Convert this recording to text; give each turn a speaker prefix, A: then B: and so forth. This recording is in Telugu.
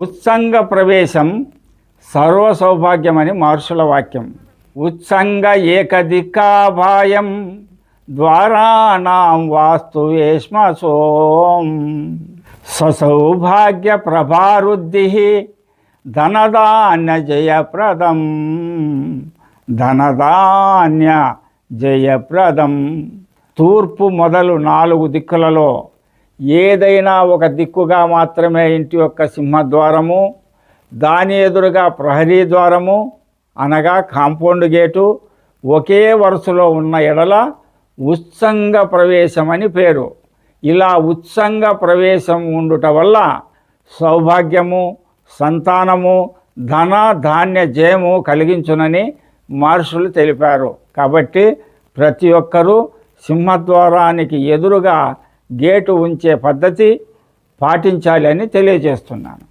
A: ఉత్సంగ ప్రవేశం సర్వ సౌభాగ్యమని మహర్షుల వాక్యం. ఉత్సంగ ఏకదిక్కాభాయం ద్వారాణం వాస్తు వేష్మ సోం ససౌభాగ్య ప్రభారుద్ధి ధనధాన్య జయప్రదం. ధనధాన్య జయప్రదం. తూర్పు మొదలు నాలుగు దిక్కులలో ఏదైనా ఒక దిక్కుగా మాత్రమే ఇంటి యొక్క సింహద్వారము దాని ఎదురుగా ప్రహరీ ద్వారము అనగా కాంపౌండ్ గేటు ఒకే వరుసలో ఉన్న ఎడల ఉత్సంగ ప్రవేశం అని పేరు. ఇలా ఉత్సంగ ప్రవేశం ఉండుట వల్ల సౌభాగ్యము సంతానము ధన ధాన్య జయము కలిగించునని మహర్షులు తెలిపారు. కాబట్టి ప్రతి ఒక్కరూ సింహద్వారానికి ఎదురుగా గేటు ఉంచే పద్ధతి పాటించాలి అని తెలియజేస్తున్నాను.